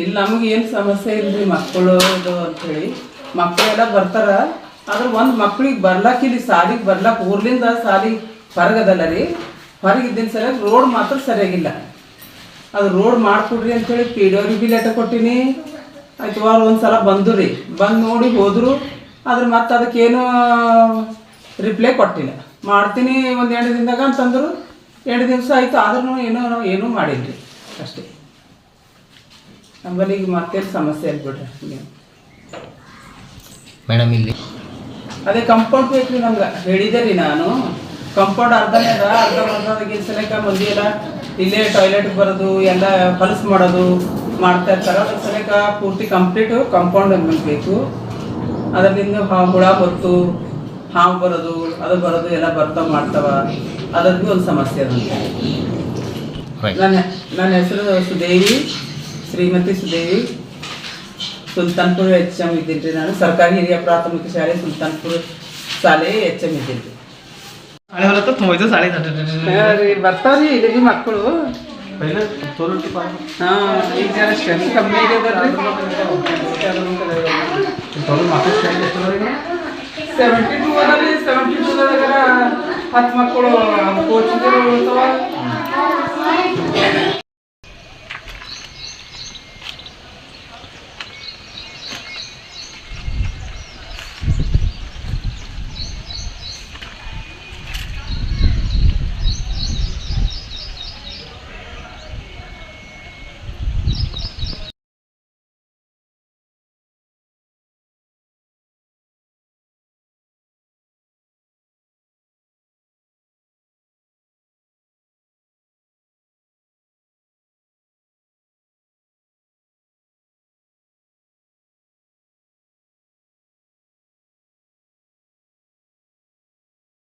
ಇಲ್ಲಿ ನಮ್ಗೆ ಏನು ಸಮಸ್ಯೆ ಇಲ್ರಿ ಮಕ್ಕಳು ಇದು ಅಂಥೇಳಿ ಮಕ್ಕಳೆಲ್ಲ ಬರ್ತಾರ, ಆದ್ರೆ ಒಂದು ಮಕ್ಳಿಗೆ ಬರ್ಲಾಕ ಇಲ್ಲಿ ಸಾಲಿಗೆ ಬರ್ಲಾಕ ಊರ್ಲಿಂದ ಸಾಲಿಗೆ ಹೊರಗದಲ್ಲ ರೀ. ಹೊರಗಿದ್ದಿನ ಸರಿಯಾಗಿ ರೋಡ್ ಮಾತ್ರ ಸರಿಯಾಗಿಲ್ಲ. ಅದು ರೋಡ್ ಮಾಡ್ಕೊಡ್ರಿ ಅಂತೇಳಿ ಪಿ ಡಿ ಅವ್ರಿಗೆ ಬಿ ಲೆಟರ್ ಕೊಟ್ಟಿನಿ. ಆಯ್ತು ಅವ್ರು ಒಂದು ಸಲ ಬಂದು ರೀ. ಬಂದು ನೋಡಿ ಹೋದ್ರು, ಆದ್ರೆ ಮತ್ತೆ ಅದಕ್ಕೇನು ರಿಪ್ಲೈ ಕೊಟ್ಟಿಲ್ಲ. ಮಾಡ್ತೀನಿ ಒಂದು ಎಂಟು ದಿನದಾಗ ಅಂತಂದ್ರು, ಎಂಟು ದಿವಸ ಆಯಿತು ಆದ್ರೂ ಏನೋ ಏನೂ ಮಾಡಿಲ್ಲ ರೀ ಅಷ್ಟೇ. ನಮ್ಮಲ್ಲಿ ಈಗ ಮತ್ತೆ ಸಮಸ್ಯೆ ಆಗ್ಬಿಡ್ರಿ ನೀವು ಮೇಡಮ್ ಇಲ್ಲಿ. ಅದೇ ಕಂಪೌಂಡ್ ಬೇಕು ರೀ ನಮ್ಗೆ. ಹೇಳಿದೆ ರೀ ನಾನು. ಕಂಪೌಂಡ್ ಅರ್ಧನೇ ಅದ ಅರ್ಧ ಅರ್ಧ ಸಲಕ ಮಂದಿ ಎಲ್ಲ ಇಲ್ಲೇ ಟಾಯ್ಲೆಟ್ ಬರೋದು ಎಲ್ಲ ಹೊಲಸು ಮಾಡೋದು ಮಾಡ್ತಾ ಇರ್ತಾರೆ. ಅದ್ರ ಸಲಕ ಪೂರ್ತಿ ಕಂಪ್ಲೀಟು ಕಂಪೌಂಡ್ ನಮ್ಗೆ ಬೇಕು. ಅದರಿಂದ ಹಾವು ಹುಳ ಹೊತ್ತು ಹಾವು ಬರೋದು ಅದು ಬರೋದು ಎಲ್ಲ ಬರ್ತಾ ಮಾಡ್ತಾವ. ಅದ್ರದ್ದು ಒಂದು ಸಮಸ್ಯೆ ಅದ. ರೈಟ್ ನನ್ನ ನನ್ನ ಹೆಸರು ಸುದೇವಿ. ಶ್ರೀಮತಿ ಸುದೇವಿ ಸುಲ್ತಾನ್ಪುರ ಎಚ್ ಎಮ್ ಇದ್ದೀನಿ ನಾನು ಸರ್ಕಾರಿ ಹಿರಿಯ ಪ್ರಾಥಮಿಕ ಶಾಲೆ ಸುಲ್ತಾನ್ಪುರ ಶಾಲೆ ಎಚ್ ಎಮ್ ಇದ್ದೀನಿ ರೀ ಬರ್ತಾವ್ರಿ ಇಲ್ಲಿ ಮಕ್ಕಳು ಹಾಂ ಈಗ ಜರ ಕಮ್ಮಿ ಸೆವೆಂಟಿ ಟೂ ಅದರಿ ಸೆವೆಂಟಿ ಟೂದಾಗ ಹತ್ತು ಮಕ್ಕಳು ಕೋಚಿಂಗ್